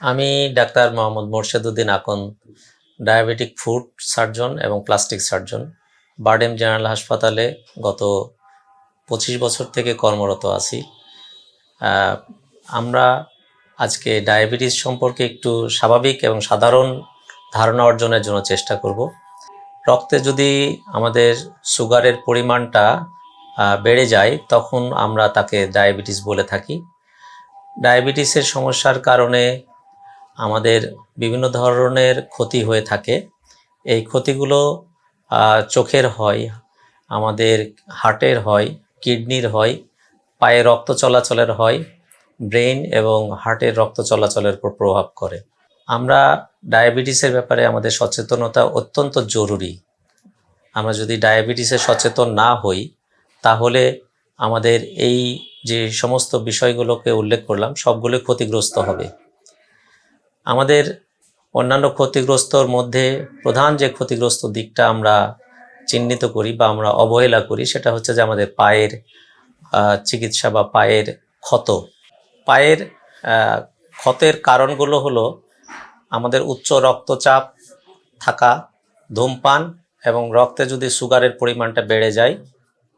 আমি doctor Mohammad Morsheduddin Akon, diabetic foot surgeon এবং plastic surgeon, BIRDEM general হাসপাতালে গত পঁচিশ বছর থেকে কর্মরত আছি। আমরা আজকে ডায়াবেটিস সম্পর্কে একটু স্বাভাবিক এবং সাধারণ ধারণা অর্জনের জন্য চেষ্টা করব। রক্তে যদি আমাদের সুগারের পরিমাণটা বেড়ে যায়, তখন আমরা তাকে ডায়াবেটিস বলে থাকি। ডায়াবেটিসের সমস্যার কারণে আমাদের বিভিন্ন ধরনের ক্ষতি হয়ে থাকে। এই ক্ষতিগুলো চোখের হয়, আমাদের হার্টের হয়, কিডনির হয়, পায়ে রক্ত চলাচলের হয় ব্রেন এবং হার্টের রক্ত চলাচলের উপর প্রভাব করে। আমরা ডায়াবেটিসের ব্যাপারে আমাদের সচেতনতা অত্যন্ত জরুরি। আমরা যদি ডায়াবেটিসে সচেতন না হই, তাহলে আমাদের এই যে সমস্ত বিষয়গুলোকে উল্লেখ করলাম সবগুলো ক্ষতিগ্রস্ত হবে। আমাদের অন্যান্য ক্ষতিগ্রস্তর মধ্যে প্রধান যে ক্ষতিগ্রস্ত দিকটা আমরা চিহ্নিত করি বা আমরা অবহেলা করি, সেটা হচ্ছে যে আমাদের পায়ের চিকিৎসা বা পায়ের ক্ষত। পায়ের ক্ষতের কারণগুলো হলো আমাদের উচ্চ রক্তচাপ থাকা, ধূমপান এবং রক্তে যদি সুগারের পরিমাণটা বেড়ে যায়,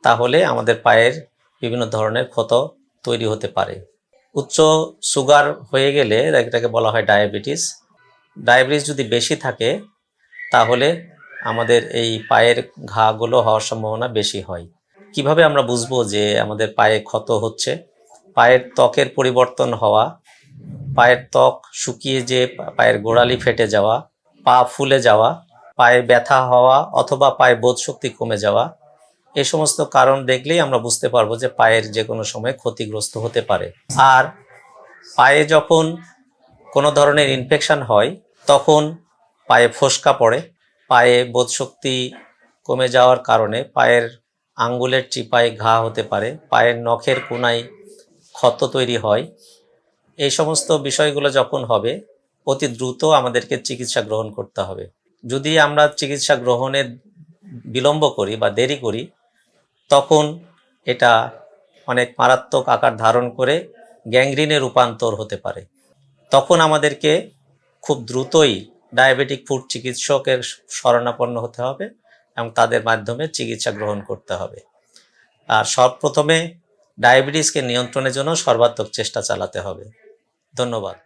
তাহলে আমাদের পায়ের বিভিন্ন ধরনের ক্ষত তৈরি হতে পারে। উচ্চ সুগার হয়ে গেলে এটাকে বলা হয় ডায়াবেটিস। ডায়াবেটিস যদি বেশি থাকে, তাহলে আমাদের এই পায়ের ঘাগুলো হওয়ার সম্ভাবনা বেশি হয়। কীভাবে আমরা বুঝব যে আমাদের পায়ে ক্ষত হচ্ছে? পায়ের ত্বকের পরিবর্তন হওয়া, পায়ের ত্বক শুকিয়ে যে পায়ের গোড়ালি ফেটে যাওয়া, পা ফুলে যাওয়া, পায়ে ব্যথা হওয়া অথবা পায়ে বোধ শক্তি কমে যাওয়া এই সমস্ত কারণ দেখলেই আমরা বুঝতে পারব যে পায়ের যে কোনো সময় ক্ষতিগ্রস্ত হতে পারে। আর পায়ে যখন কোনো ধরনের ইনফেকশান হয়, তখন পায়ে ফোসকা পড়ে, পায়ে বোধশক্তি কমে যাওয়ার কারণে পায়ের আঙ্গুলের চিপায় ঘা হতে পারে, পায়ের নখের কোনায় ক্ষত তৈরি হয়। এই সমস্ত বিষয়গুলো যখন হবে, অতি দ্রুত আমাদেরকে চিকিৎসা গ্রহণ করতে হবে। যদি আমরা চিকিৎসা গ্রহণে বিলম্ব করি বা দেরি করি তখন এটা অনেক মারাত্মক আকার ধারণ করে গ্যাংগ্রিনে রূপান্তর হতে পারে। তখন আমাদেরকে খুব দ্রুতই ডায়াবেটিক ফুড চিকিৎসকের শরণাপন্ন হতে হবে এবং তাদের মাধ্যমে চিকিৎসা গ্রহণ করতে হবে। আর সর্বপ্রথমে ডায়াবেটিসকে নিয়ন্ত্রণের জন্য সর্বাত্মক চেষ্টা চালাতে হবে। ধন্যবাদ।